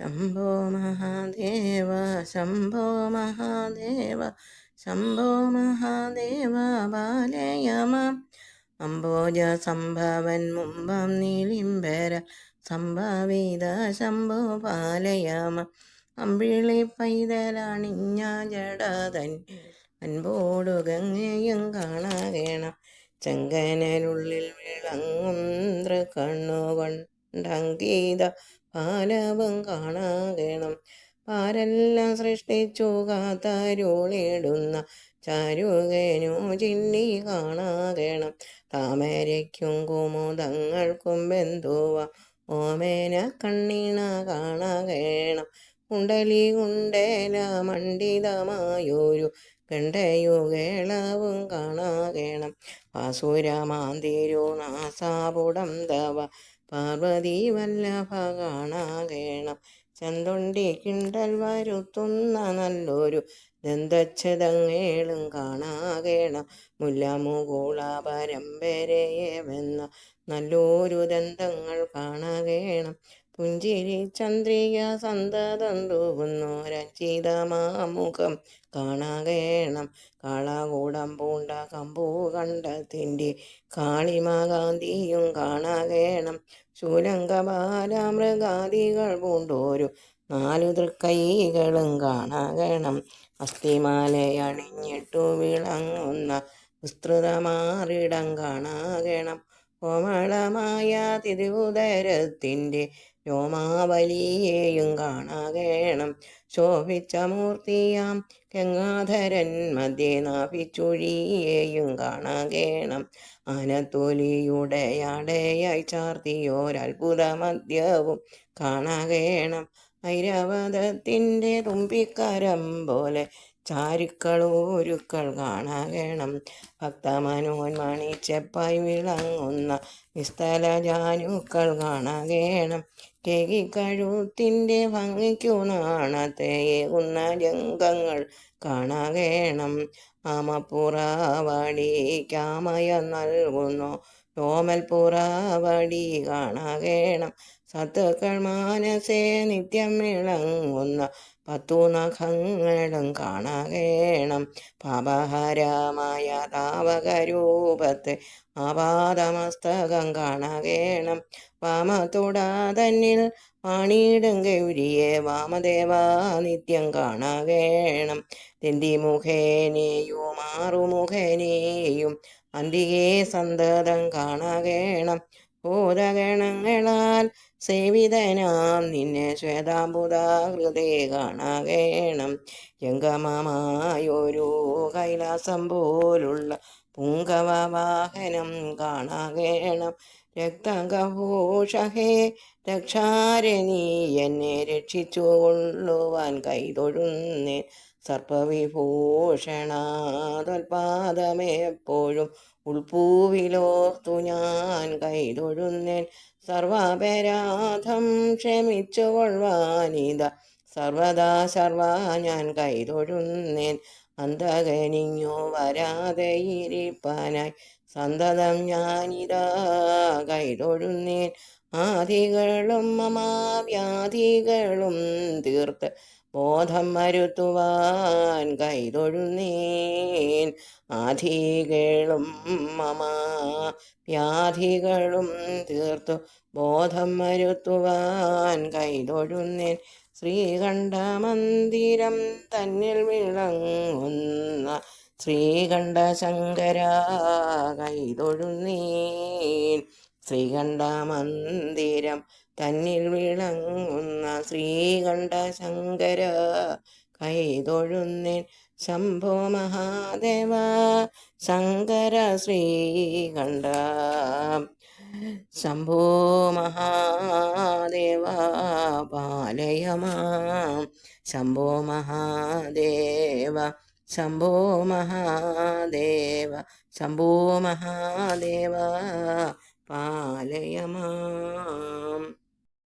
ശംഭോ മഹാദേവ ശംഭോ മഹാദേവ ശംഭോ മഹാദേവ ബാലയമ അംബോജ സംഭവൻ മുമ്പം നീലിംബര സംഭവിത ശംഭോ പാലയമ അമ്പിളി പൈതലണിഞ്ഞ ജടതൻ അൻപോടു ഗംഗയും കാണാകേണം ചെങ്കനലുള്ളിൽ വിളങ്ങും കണ്ണുകൊണ്ടങ്കീത പാലവും കാണാകണം പാരെല്ലാം സൃഷ്ടിച്ചു കാത്തരുളിടുന്ന ചാരുകനു ചില്ലി കാണാകണം താമരയ്ക്കും കുമുദങ്ങൾക്കും ബന്ധുവ ഓമേന കണ്ണീണ കാണാകേണം കുണ്ടലി കുണ്ടേല മണ്ഡിതമായൊരു ഗണ്ഡയുകേളവും കാണാകണം വാസുരമാന്തിരു നാസാപുടം തവ പാർവതി വല്ലഭ കാണാകേണം. ചന്തുണ്ടി കിണ്ടൽ വരുത്തുന്ന നല്ലൊരു ദന്തച്ഛതങ്ങേളും കാണാകേണം. മുല്ലമുകൂള പരമ്പരയെ വെന്ന നല്ലൊരു ദന്തങ്ങൾ കാണാകേണം. പുഞ്ചിരി ചന്ദ്രിക സന്തതം തൂകുന്നോരച്ചിതമാമുഖം കാണാകേണം. കാളകൂടം പൂണ്ട കമ്പൂ കണ്ടത്തിന്റെ കാളിമാകാന്തിയും കാണാകേണം ശൂലങ്കബാല മൃഗാദികൾ പൂണ്ടോരു നാലു തൃക്കൈകളും കാണാകണം അസ്ഥിമാലയണിഞ്ഞിട്ടു വിളങ്ങുന്ന വിസ്തൃതമാറിടം കാണാകണം കോമളമായ തിരുവുദരത്തിന്റെ രോമാവലിയെയും കാണാകേണം. ശോഭിച്ച മൂർത്തിയാം ഗംഗാധരൻ മധ്യേ നാഭിച്ചുഴിയേയും കാണാകേണം. ആനത്തൊലിയുടെ അടയായി ചാർത്തിയോരത്ഭുത മദ്യവും കാണാകേണം. ഐരവതത്തിന്റെ തുമ്പിക്കരം പോലെ ചാരുക്കളൂരുക്കൾ കാണാകണം ഭക്തമനോന്മണിച്ചെപ്പായി വിളങ്ങുന്ന നിസ്തല ജാനുക്കൾ കാണാകേണം കഴുത്തിന്റെ ഭംഗിക്കു നാണത്തേകുന്ന ജംഗങ്ങൾ കാണാകേണം ആമപ്പുറവടിക്കാമയ നൽകുന്നു. രോമൽപ്പുറവടി കാണാകേണം സത്തുക്കൾ മാനസേ നിത്യം ഇളങ്ങുന്ന പത്തു നഖങ്ങളും കാണാകേണം. പാപഹരമായ താവകരൂപത്തെ ആപാദമസ്തകം കാണാകേണം. വാമത്തുടാതന്നിൽ പാണിയിടും ഗൗരിയെ വാമദേവ നിത്യം കാണാകേണം. തെന്തിമുഖേനെയും മാറുമുഖേനെയും അന്തികേ സന്തതം കാണാകേണം. ഭൂതഗണങ്ങളാൽ സേവിതനാം നിന്നെ ശ്വേതാംബുതാകൃതേ കാണാകേണം. ജംഗമമായൊരു കൈലാസം പോലുള്ള പുങ്കവ വാഹനം കാണാകേണം രക്തകഭൂഷഹേ രക്ഷാരണീ എന്നെ രക്ഷിച്ചു കൊള്ളുവാൻ കൈതൊഴുന്നേ. സർപ്പവിഭൂഷണാതൊൽപാദമെപ്പോഴും ഉൾപൂവിലോർത്തു ഞാൻ കൈതൊഴുന്നേൻ. സർവാപരാധം ക്ഷമിച്ചു കൊള്ളുവാനിത സർവദാ സർവ ഞാൻ കൈതൊഴുന്നേൻ. അന്തകനിഞ്ഞോ വരാതെ ഇരിപ്പാനായി. സന്തതം ഞാനിതാ കൈതൊഴുന്നേൻ ആദികളും മമാവ്യാധികളും തീർത്ത് ബോധം മരുത്തുവാൻ കൈതൊഴുന്നേൻ ആധികളും മമാ വ്യാധികളും തീർത്തു ബോധം മരുത്തുവാൻ കൈതൊഴുന്നേൻ ശ്രീകണ്ഠ മന്ദിരം തന്നിൽ വിളങ്ങുന്ന ശ്രീകണ്ഠ ശങ്കര കൈതൊഴുന്നീൻ ശ്രീകണ്ഠ മന്ദിരം തന്നിൽ വിളങ്ങുന്ന ശ്രീകണ്ഠ ശങ്കര കൈതൊഴുന്നേൻ ശംഭോ മഹാദേവ ശങ്കര ശ്രീകണ്ഠ. ശംഭോ മഹാദേവ പാലയമാം. ശംഭോ മഹാദേവ ശംഭോ മഹാദേവ ശംഭോ മഹാദേവ പാലയമാം.